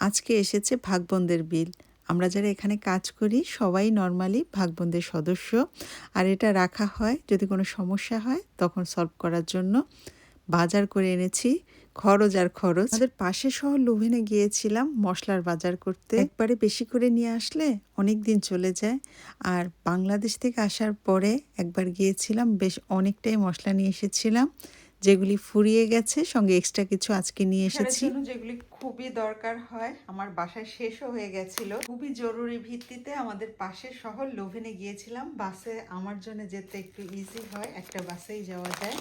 আজকে এসেছে ভাগবন্দের বিল। আমরা যারা এখানে কাজ করি, সবাই নর্মালি ভাগবন্দের সদস্য। আর এটা রাখা হয়, যদি কোনো সমস্যা হয়, তখন সলভ করার জন্য। বাজার করে এনেছি, খরচ আর খরচ। আমাদের পাশে শহর লুভেনে গিয়েছিলাম মশলার বাজার করতে। একবারে বেশি করে নিয়ে আসলে অনেক দিন চলে যায়। আর বাংলাদেশ থেকে আসার পরে একবার গিয়েছিলাম, বেশ অনেকটাই মশলা নিয়ে এসেছিলাম। যেগুলি ফুরিয়ে গেছে সঙ্গে এক্সট্রা কিছু আজকে নিয়ে এসেছি। যেগুলি খুবই দরকার হয় আমার বাসায় শেষও হয়ে গেছিল। খুবই জরুরি ভিত্তিতে আমাদের পাশের শহর লোভেনে গিয়েছিলাম। বাসে আমার জন্য যেতে একটু ইজি হয় একটা বাসেই যাওয়া যায়।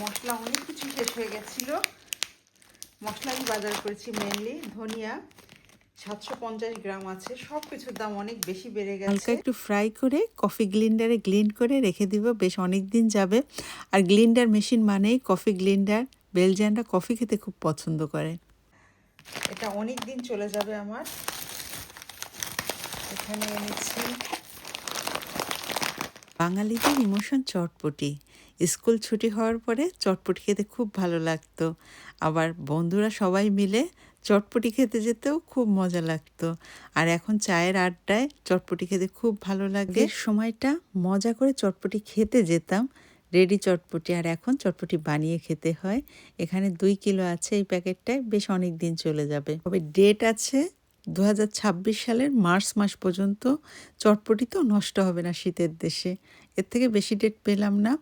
মশলা অনেক কিছু শেষ হয়ে গেছিল। মশলা আমি বাজার করেছি মেনলি ধনিয়া। সাতশো পঞ্চাশ গ্রাম আছে সব কিছুর দাম অনেক বেশি বেড়ে গেছে। হালকা একটু ফ্রাই করে কফি গ্লিন্ডারে গ্লিন্ড করে রেখে দিব বেশ অনেক দিন যাবে। আর গ্লিন্ডার মেশিন মানেই কফি গ্লিন্ডার বেলজিয়ানরা কফি খেতে খুব পছন্দ করে। এটা অনেক দিন চলে যাবে আমার। এখানে এনেছি। বাঙালিদের ইমোশন চটপটি। স্কুল ছুটি হওয়ার পরে চটপটি খেতে খুব ভালো লাগতো। আবার বন্ধুরা সবাই মিলে চটপটি খেতে যেতেও খুব মজা লাগতো। আর এখন চায়ের আড্ডায় চটপটি খেতে খুব ভালো লাগে। সময়টা মজা করে চটপটি খেতে যেতাম, রেডি চটপটি। আর এখন চটপটি বানিয়ে খেতে হয়। এখানে দুই কিলো আছে এই প্যাকেটটায়, বেশ অনেক দিন চলে যাবে। তবে ডেট আছে দু হাজার ছাব্বিশ সালের মার্চ মাস পর্যন্ত চটপটি তো নষ্ট হবে না শীতের দেশে। এর থেকে বেশি ডেট পেলাম না।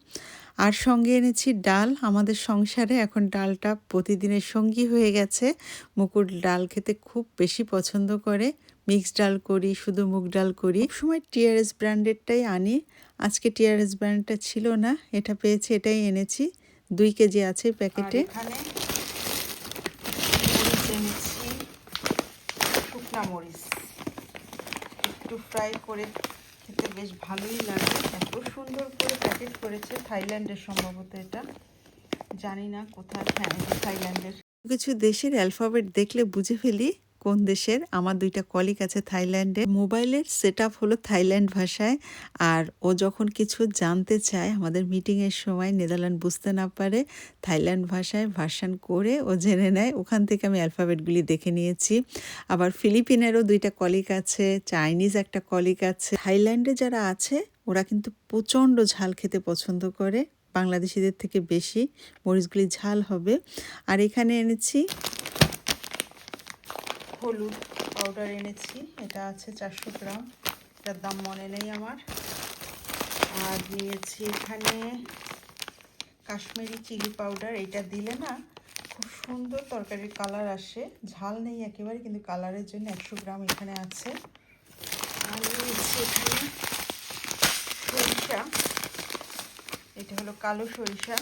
আর সঙ্গে এনেছি ডাল। আমাদের সংসারে এখন ডালটা প্রতিদিনের সঙ্গী হয়ে গেছে। মুকুর ডাল খেতে খুব বেশি পছন্দ করে। মিক্সড ডাল করি শুধু মুগ ডাল করি। সময় টিআরএস ব্র্যান্ডেরটাই আনি। আজকে টিআরএস ব্র্যান্ডটা ছিল না। এটা পেয়েছি এটাই এনেছি। দুই কেজি আছে প্যাকেটে। শুকনা মরিচ একটু ফ্রাই করে খেতে বেশ ভালোই লাগে। এত সুন্দর করে প্যাকেট করেছে থাইল্যান্ডের সম্ভবত এটা। জানি না কোথায় হ্যাঁ থাইল্যান্ডের। কিছু দেশের অ্যালফাবেট দেখলে বুঝে ফেলি। কোন দেশের? আমার দুইটা কলিক আছে থাইল্যান্ডে। মোবাইলের সেট আপ হলো থাইল্যান্ড ভাষায়। আর ও যখন কিছু জানতে চায়, আমাদের মিটিংয়ের সময় নেদারল্যান্ড বুঝতে না পারে, থাইল্যান্ড ভাষায় ভার্সান করে ও জেনে নেয়। ওখান থেকে আমি অ্যালফাবেটগুলি দেখে নিয়েছি। আবার ফিলিপিনেরও দুইটা কলিক আছে চাইনিজ একটা কলিক আছে। থাইল্যান্ডে যারা আছে, ওরা কিন্তু প্রচণ্ড ঝাল খেতে পছন্দ করে। বাংলাদেশিদের থেকে বেশি। মরিচগুলি ঝাল হবে। আর এখানে এনেছি হলুদ পাউডার এনেছি। এটা আছে চারশো গ্রাম। এটার দাম মনে নেই আমার। আর নিয়েছি এখানে কাশ্মীরি চিলি পাউডার এটা দিলে না খুব সুন্দর তরকারির কালার আসে। ঝাল নেই একেবারে, কিন্তু কালারের জন্য একশো গ্রাম এখানে আছে। আর নিয়েছি এখানে সরিষা। এটা হলো কালো সরিষা।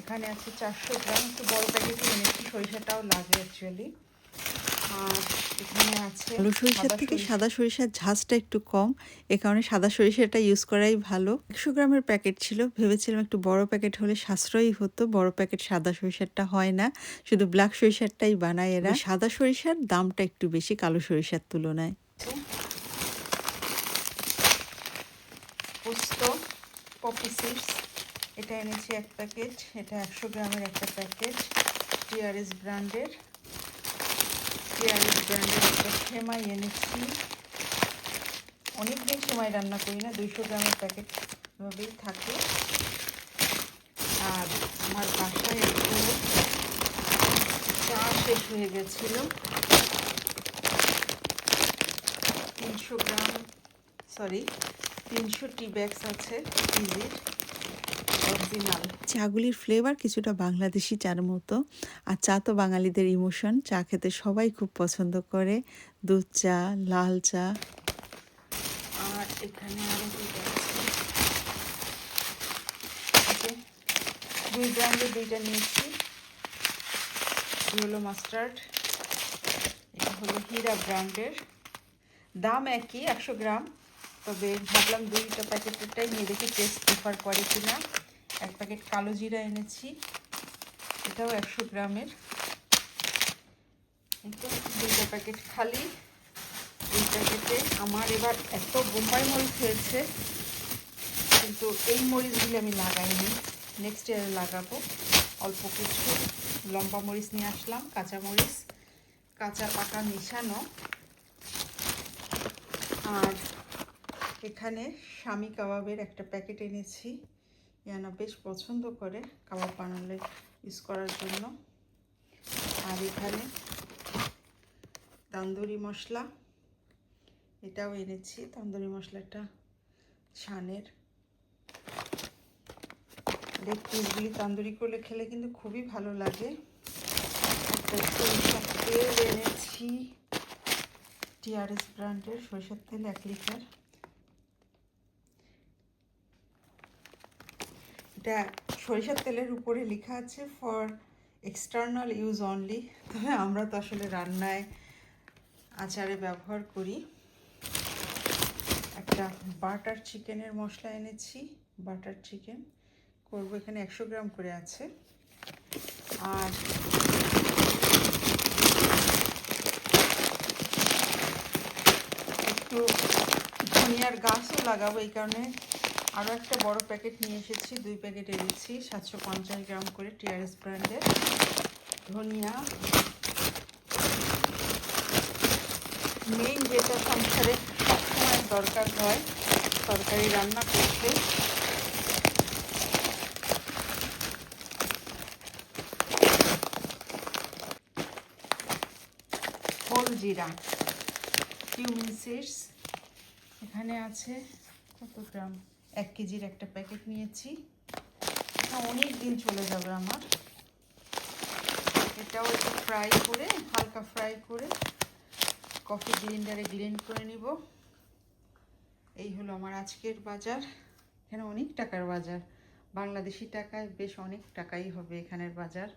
এখানে আছে চারশো গ্রাম। একটু বড় প্যাকেটে এনেছি। সরিষাটাও লাগে অ্যাকচুয়ালি কালো সরিষার থেকে সাদা সরিষার ঝাঁজটা একটু কম। এ কারণে সাদা সরিষাটা ইউজ করাই ভালো। একশো গ্রামের প্যাকেট ছিল। ভেবেছিলাম একটু বড় প্যাকেট হলে সাশ্রয়ী হতো। বড় প্যাকেট সাদা সরিষারটা হয় না। শুধু ব্ল্যাক সরিষারটাই বানায় এরা। সাদা সরিষার দামটা একটু বেশি কালো সরিষার তুলনায়। পোস্ত পপি সিডস এটা এনেছি এক প্যাকেট। এটা একশো গ্রামের একটা প্যাকেট। টিআরএস ব্র্যান্ডের কেয়ারিস ব্র্যান্ডের একটা সেমাই এনেছি। অনেকদিন সেমাই রান্না করি না, দুইশো গ্রামের প্যাকেট এভাবেই থাকে। আর আমার বাসায় একটু চা শেষ হয়ে গেছিল। তিনশো গ্রাম সরি তিনশো টি ব্যাগস আছে ইজির অরিজিনাল চাগুলির ফ্লেভার কিছুটা বাংলাদেশি চার মতো। আর চা তো বাঙালিদের ইমোশন চা খেতে সবাই খুব পছন্দ করে। দুধ চা লাল চা। আর এখানে দুই ব্র্যান্ডের দুইটা নিয়েছি। হলো মাস্টার্ড এটা হলো হীরা ব্র্যান্ডের দাম একই একশো গ্রাম। তবে ভাবলাম দুইটা প্যাকেটেরটাই নিয়ে দেখি টেস্ট প্রিফার করে কিনা। এক প্যাকেট কালো জিরা এনেছি, এটাও একশো গ্রামের। দুইটা প্যাকেট খালি, এই প্যাকেটে আমার এবার এত বোম্বাই মরিচ হয়েছে, কিন্তু এই মরিচগুলি আমি লাগাইনি। নেক্সট ইয়ারে লাগাবো। অল্প কিছু লম্বা মরিচ নিয়ে আসলাম, কাঁচা মরিচ, কাঁচা পাকা মিশানো। আর এখানে স্বামী কাবাবের একটা প্যাকেট এনেছি। ইয়ানা বেশ পছন্দ করে কাবাব বানালে ইউজ করার জন্য। আর এখানে তান্দুরি মশলা, এটাও এনেছি। তন্দুরি মশলাটা ছানের। পিসগুলি তান্দুরি করলে খেলে কিন্তু খুবই ভালো লাগে। সরিষার তেল এনেছি টিআরএস ব্র্যান্ডের সরিষার তেল এক লিটার। এটা সরিষার তেলের উপরে লেখা আছে ফর এক্সটার্নাল ইউজ অনলি তবে আমরা তো আসলে রান্নায় আচারে ব্যবহার করি। একটা বাটার চিকেনের মশলা এনেছি, বাটার চিকেন। করব এখানে একশো গ্রাম করে আছে। আর একটু ধনিয়ার গাছও লাগাবো এই কারণে। আরও একটা বড় প্যাকেট নিয়ে এসেছি। দুই প্যাকেট এনেছি সাতশো পঞ্চাশ গ্রাম করে টিআরএস ব্র্যান্ডের ধনিয়া। মেইন যেটা সংসারে সবসময় দরকার হয়, তরকারি রান্না করতে। হোল জিরা কিউমিন সিডস এখানে আছে কত গ্রাম? এক কেজির একটা প্যাকেট নিয়েছি। এটা অনেক দিন চলে যাবে আমার। এটাও একটু ফ্রাই করে, হালকা ফ্রাই করে কফি গ্লিন্ডারে গ্লিন্ড করে নিব। এই হলো আমার আজকের বাজার। এখানে অনেক টাকার বাজার। বাংলাদেশি টাকায় বেশ অনেক টাকাই হবে এখানের বাজার।